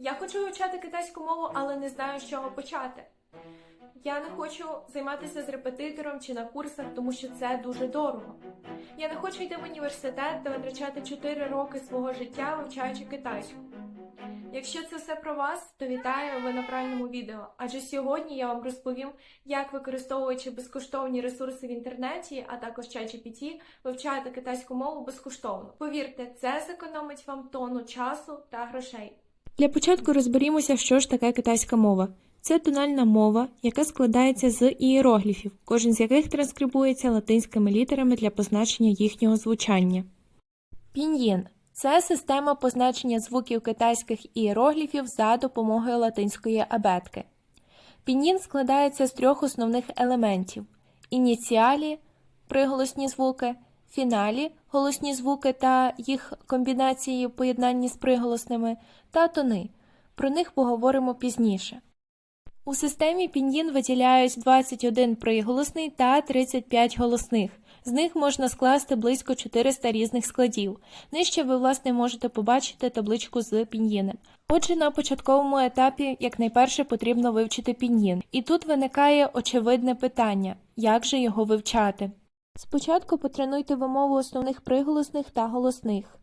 Я хочу вивчати китайську мову, але не знаю, з чого почати. Я не хочу займатися з репетитором чи на курсах, тому що це дуже дорого. Я не хочу йти в університет та витрачати 4 роки свого життя, вивчаючи китайську. Якщо це все про вас, то вітаю ви на правильному відео. Адже сьогодні я вам розповім, як використовуючи безкоштовні ресурси в інтернеті, а також ChatGPT, вивчаєте китайську мову безкоштовно. Повірте, це зекономить вам тонну часу та грошей. Для початку розберімося, що ж таке китайська мова. Це тональна мова, яка складається з ієрогліфів, кожен з яких транскрибується латинськими літерами для позначення їхнього звучання. Пін'їн це система позначення звуків китайських ієрогліфів за допомогою латинської абетки. Пін'їн складається з трьох основних елементів: ініціалі приголосні звуки, фіналі голосні звуки та їх комбінації в поєднанні з приголосними та тони. Про них поговоримо пізніше. У системі пін'їн виділяють 21 приголосний та 35 голосних. З них можна скласти близько 400 різних складів. Нижче ви, власне, можете побачити табличку з пін'їнем. Отже, на початковому етапі якнайперше потрібно вивчити пін'їн. І тут виникає очевидне питання: як же його вивчати? Спочатку потренуйте вимову основних приголосних та голосних.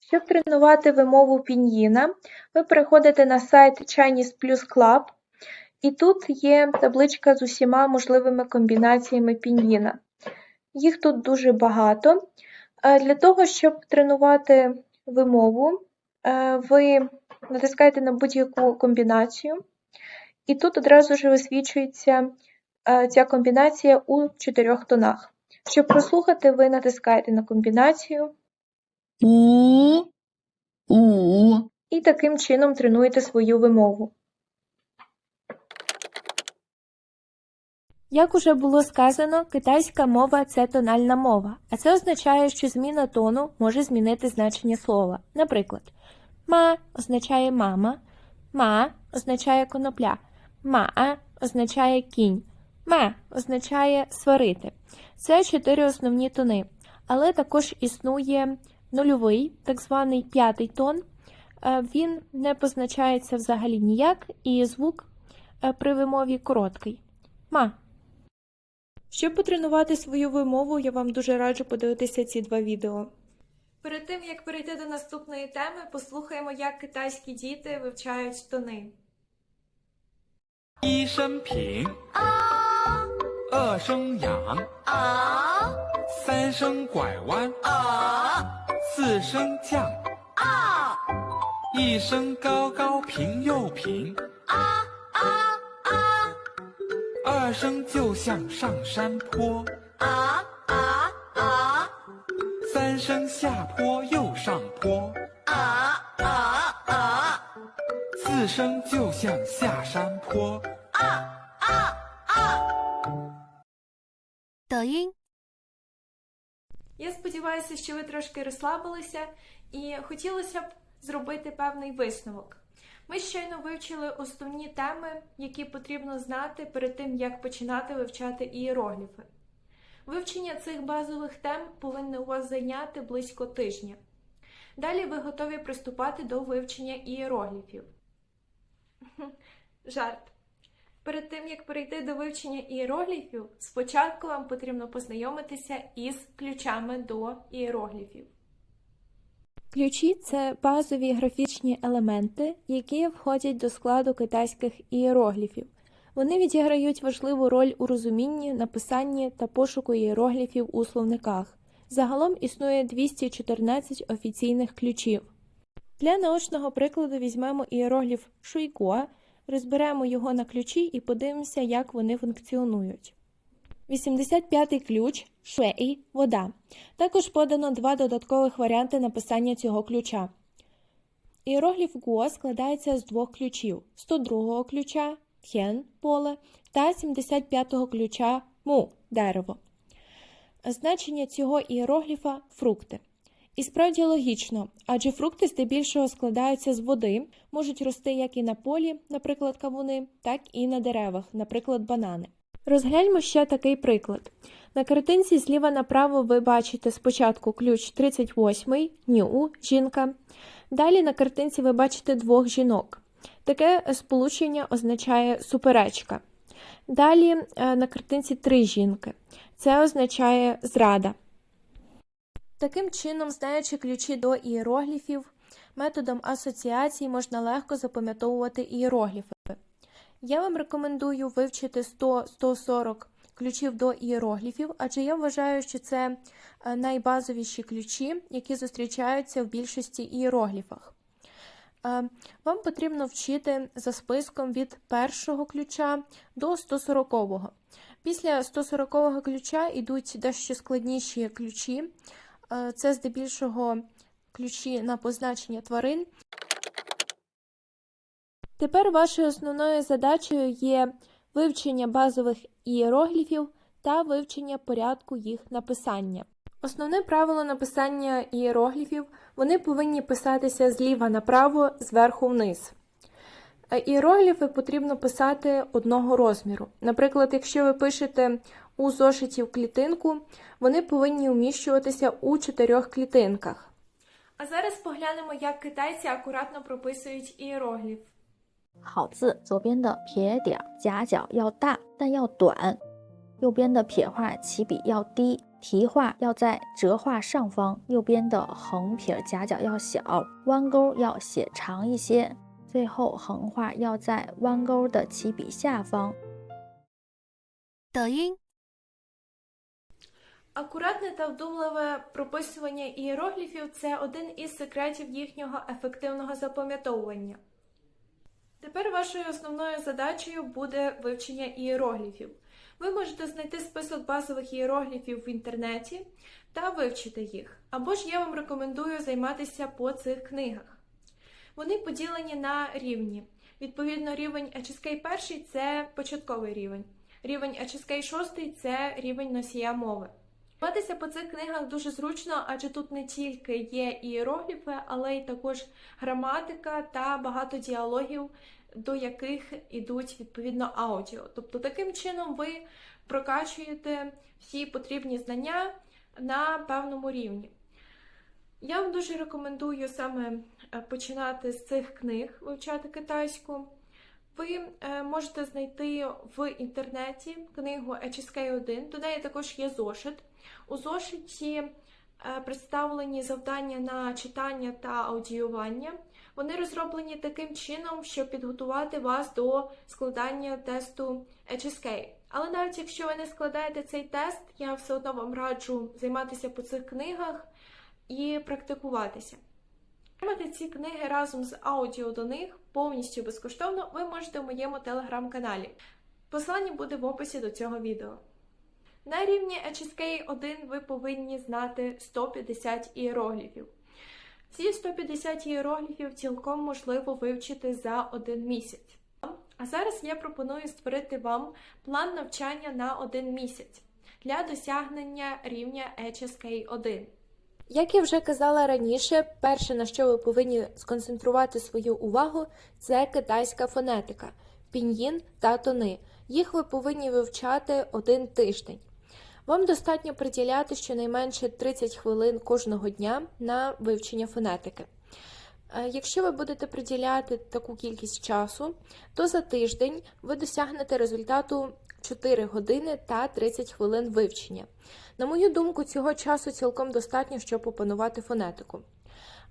Щоб тренувати вимову пін'їна, ви переходите на сайт Chinese Plus Club, і тут є табличка з усіма можливими комбінаціями пін'їна. Їх тут дуже багато. Е, Для того, щоб тренувати вимову, е, ви натискаєте на будь-яку комбінацію, і тут одразу ж висвічується е, ця комбінація у чотирьох тонах. Щоб прослухати, ви натискаєте на комбінацію 五五 і таким чином тренуєте свою вимову. Як уже було сказано, китайська мова це тональна мова, а це означає, що зміна тону може змінити значення слова. Наприклад, ма означає мама, ма означає конопля, ма означає кінь, ма означає сварити. Це чотири основні тони, але також існує нульовий, так званий п'ятий тон. Е, Він не позначається взагалі ніяк, і звук е, при вимові короткий. Ма. Щоб потренувати свою вимову, я вам дуже раджу подивитися ці два відео. Перед тим як перейти до наступної теми, послухаємо, як китайські діти вивчають тони. 一声平， 二声扬，三声拐弯，啊四声降，啊一声高高平又平，啊啊啊二声就像上山坡，啊啊啊三声下坡又上坡，啊啊啊四声就像下山坡。啊音。Я сподіваюся, що ви трошки розслабилися і хотілося б зробити певний висновок. Ми щойно вивчили основні теми, які потрібно знати перед тим, як починати вивчати ієрогліфи. Вивчення цих базових тем повинно у вас зайняти близько тижня. Далі ви готові приступати до вивчення ієрогліфів. Жарт. Перед тим як перейти до вивчення ієрогліфів, спочатку вам потрібно познайомитися із ключами до ієрогліфів. Ключі це базові графічні елементи, які входять до складу китайських ієрогліфів. Вони відіграють важливу роль у розумінні, написанні та пошуку ієрогліфів у словниках. Загалом існує 214 офіційних ключів. Для наочного прикладу візьмемо ієрогліф шуйгуа, розберемо його на ключі і подивимося, як вони функціонують. 85-й ключ шуей – вода. Також подано два додаткових варіанти написання цього ключа. Іерогліф Гуо складається з двох ключів: 102-го ключа тхен поле та 75-го ключа му дерево. Значення цього іерогліфа фрукти. І справді логічно, адже фрукти здебільшого складаються з води, можуть рости як і на полі, наприклад, кавуни, так і на деревах, наприклад, банани. Розгляньмо ще такий приклад. На картинці зліва направо ви бачите спочатку ключ 38 ню жінка. Далі на картинці ви бачите двох жінок. Таке сполучення означає суперечка. Далі е, на картинці три жінки. Це означає зрада. Таким чином, знаючи ключі до ієрогліфів, методом асоціації можна легко запам'ятовувати ієрогліфи. Я вам рекомендую вивчити 100-140 ключів до ієрогліфів, адже я вважаю, що це е, найбазовіші ключі, які зустрічаються в більшості ієрогліфах. Е, Вам потрібно вчити за списком від першого ключа до 140-го. Після 140-го ключа йдуть дещо складніші ключі. Е, Це здебільшого ключі на позначення тварин. Тепер вашою основною задачею є вивчення базових ієрогліфів та вивчення порядку їх написання. Основне правило написання ієрогліфів вони повинні писатися зліва направо, зверху вниз. Е, Ієрогліфи потрібно писати одного розміру. Наприклад, якщо ви пишете у зошиті в клітинку, вони повинні вміщуватися у чотирьох клітинках. А зараз поглянемо, як китайці акуратно прописують ієрогліф. 好字左边的撇点儿夹角要大，但要短；右边的撇画起笔要低，提画要在折画上方；右边的横撇夹角要小，弯钩要写长一些； 最后横画要在弯钩的起笔下方。抖音。 Акуратне та вдумливе прописування ієрогліфів це один із секретів їхнього ефективного запам'ятовування. Тепер вашою основною задачею буде вивчення ієрогліфів. Ви можете знайти список базових ієрогліфів в інтернеті та вивчити їх. Або ж я вам рекомендую займатися по цих книгах. Вони поділені на рівні. Відповідно, рівень HSK 1 – це початковий рівень. Рівень HSK 6 – це рівень носія мови. Займатися по цих книгах дуже зручно, адже тут не тільки є ієрогліфи, але й також граматика та багато діалогів, до яких ідуть відповідно аудіо. Тобто таким чином ви прокачуєте всі потрібні знання на певному рівні. Я вам дуже рекомендую саме е, починати з цих книг вивчати китайську. Ви е, можете знайти в інтернеті книгу HSK 1, до неї також є зошит. У зошиті е, представлені завдання на читання та аудіювання. Вони розроблені таким чином, щоб підготувати вас до складання тесту HSK. Але навіть якщо ви не складаєте цей тест, я все одно вам раджу займатися по цих книгах і практикуватися. Отримати ці книги разом з аудіо до них повністю безкоштовно ви можете в моєму телеграм-каналі. Посилання буде в описі до цього відео. На рівні HSK 1 ви повинні знати 150 ієрогліфів. Ці 150 ієрогліфів цілком можливо вивчити за один місяць. А зараз я пропоную створити вам план навчання на один місяць для досягнення рівня HSK 1. Як я вже казала раніше, перше, на що ви повинні сконцентрувати свою увагу, це китайська фонетика, пін'їн та тони. Їх ви повинні вивчати один тиждень. Вам достатньо приділяти щонайменше 30 хвилин кожного дня на вивчення фонетики. Е, Якщо ви будете приділяти таку кількість часу, то за тиждень ви досягнете результату 4 години та 30 хвилин вивчення. На мою думку, цього часу цілком достатньо, щоб опанувати фонетику.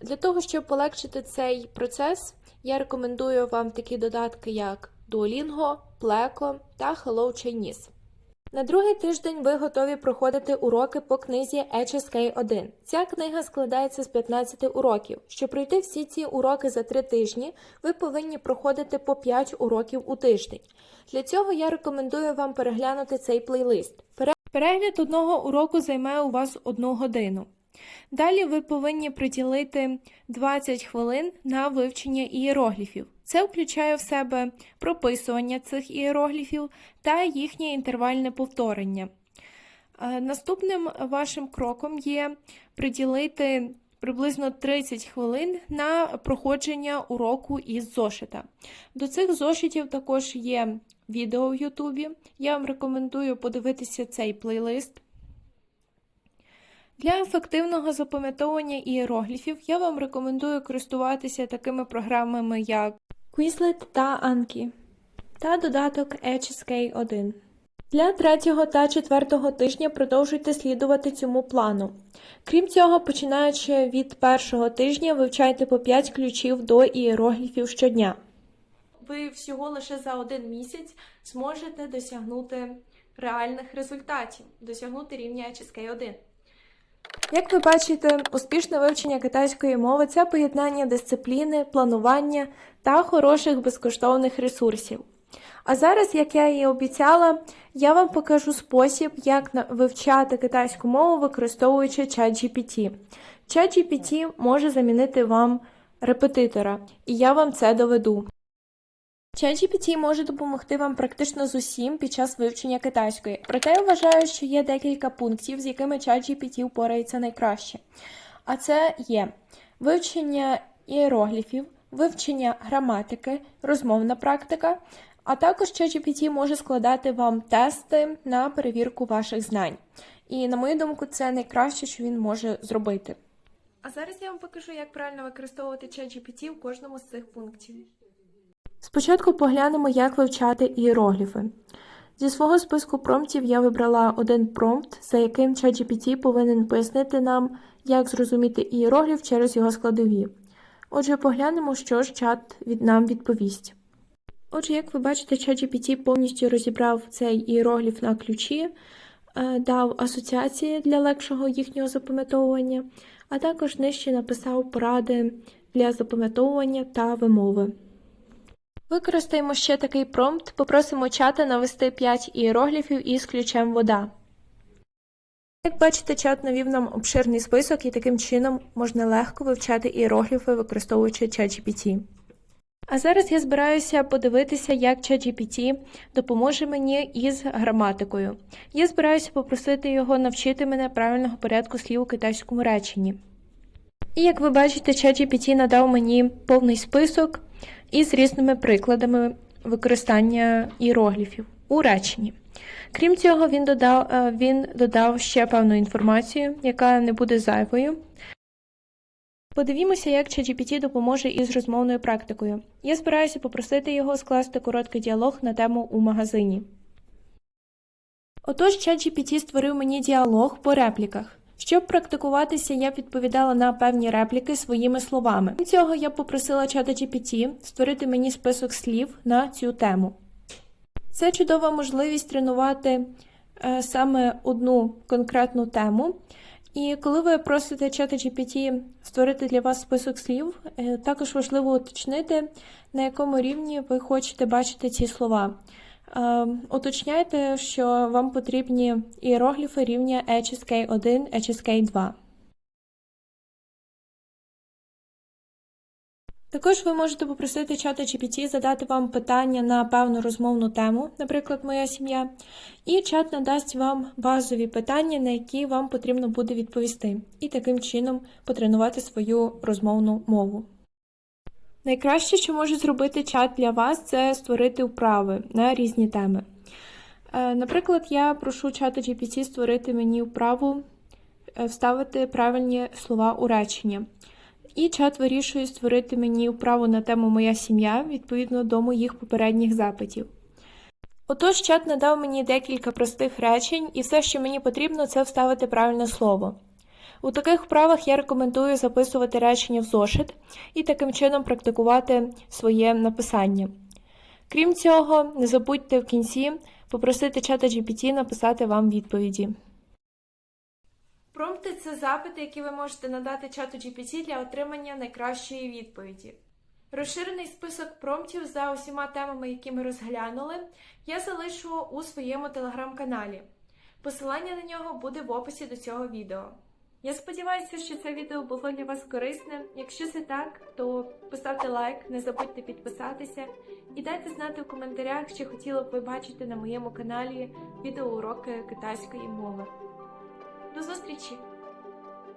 Для того, щоб полегшити цей процес, я рекомендую вам такі додатки, як Duolingo, Pleco та Hello Chinese. На другий тиждень ви готові проходити уроки по книзі HSK 1. Ця книга складається з 15 уроків. Щоб пройти всі ці уроки за 3 тижні, ви повинні проходити по 5 уроків у тиждень. Для цього я рекомендую вам переглянути цей плейлист. Перегляд одного уроку займе у вас одну годину. Далі ви повинні приділити 20 хвилин на вивчення ієрогліфів. Це включає в себе прописування цих ієрогліфів та їхнє інтервальне повторення. Е, Наступним вашим кроком є приділити приблизно 30 хвилин на проходження уроку із зошита. До цих зошитів також є відео в Ютубі. Я вам рекомендую подивитися цей плейлист. Для ефективного запам'ятовування ієрогліфів я вам рекомендую користуватися такими програмами, як Quizlet та Anki та додаток HSK 1. Для третього та четвертого тижня продовжуйте слідувати цьому плану. Крім цього, починаючи від першого тижня, вивчайте по 5 ключів до ієрогліфів щодня. Ви всього лише за один місяць зможете досягнути реальних результатів, досягнути рівня HSK 1. Як ви бачите, успішне вивчення китайської мови це поєднання дисципліни, планування та хороших безкоштовних ресурсів. А зараз, як я і обіцяла, я вам покажу спосіб, як вивчати китайську мову, використовуючи ChatGPT. ChatGPT може замінити вам репетитора, і я вам це доведу. ChatGPT може допомогти вам практично з усім під час вивчення китайської. Проте я вважаю, що є декілька пунктів, з якими ChatGPT впорається найкраще. А це є вивчення іерогліфів, вивчення граматики, розмовна практика, а також ChatGPT може складати вам тести на перевірку ваших знань. І, на мою думку, це найкраще, що він може зробити. А зараз я вам покажу, як правильно використовувати ChatGPT в кожному з цих пунктів. Спочатку поглянемо, як вивчати іерогліфи. Зі свого списку промптів я вибрала один промпт, за яким ChatGPT повинен пояснити нам, як зрозуміти ієрогліф через його складові. Отже, поглянемо, що ж чат від нам відповість. Отже, як ви бачите, ChatGPT повністю розібрав цей ієрогліф на ключі, е, дав асоціації для легшого їхнього запам'ятовування, а також нижче написав поради для запам'ятовування та вимови. Використаємо ще такий промпт, попросимо чата навести 5 ієрогліфів із ключем вода. Як бачите, чат навів нам обширний список і таким чином можна легко вивчати ієрогліфи, використовуючи ChatGPT. А зараз я збираюся подивитися, як ChatGPT допоможе мені із граматикою. Я збираюся попросити його навчити мене правильного порядку слів у китайському реченні. І як ви бачите, ChatGPT надав мені повний список із різними прикладами використання іерогліфів у реченні. Крім цього, він додав, е, він додав ще певну інформацію, яка не буде зайвою. Подивімося, як ChatGPT допоможе із розмовною практикою. Я збираюся попросити його скласти короткий діалог на тему у магазині. Отож, ChatGPT створив мені діалог по репліках. Щоб практикуватися, я відповідала на певні репліки своїми словами. Крім цього, я попросила ChatGPT створити мені список слів на цю тему. Це чудова можливість тренувати е, саме одну конкретну тему. І коли ви просите ChatGPT створити для вас список слів, е, також важливо уточнити, на якому рівні ви хочете бачити ці слова. Е, Уточняйте, що вам потрібні іерогліфи рівня HSK 1, HSK 2. Також ви можете попросити чата GPT задати вам питання на певну розмовну тему, наприклад, моя сім'я, і чат надасть вам базові питання, на які вам потрібно буде відповісти, і таким чином потренувати свою розмовну мову. Найкраще, що може зробити чат для вас, це створити вправи на різні теми. Е, Наприклад, я прошу чата GPT створити мені вправу е, вставити правильні слова у речення. І чат вирішує створити мені вправу на тему Моя сім'я відповідно до моїх попередніх запитів. Отож, чат надав мені декілька простих речень, і все, що мені потрібно, це вставити правильне слово. У таких вправах я рекомендую записувати речення в зошит і таким чином практикувати своє написання. Крім цього, не забудьте в кінці попросити чата GPT написати вам відповіді. Промпти це запити, які ви можете надати чату GPT для отримання найкращої відповіді. Розширений список промптів за усіма темами, які ми розглянули, я залишу у своєму телеграм-каналі. Посилання на нього буде в описі до цього відео. Я сподіваюся, що це відео було для вас корисним. Якщо це так, то поставте лайк, не забудьте підписатися і дайте знати в коментарях, чи хотіли б ви бачити на моєму каналі відеоуроки китайської мови. До зустрічі!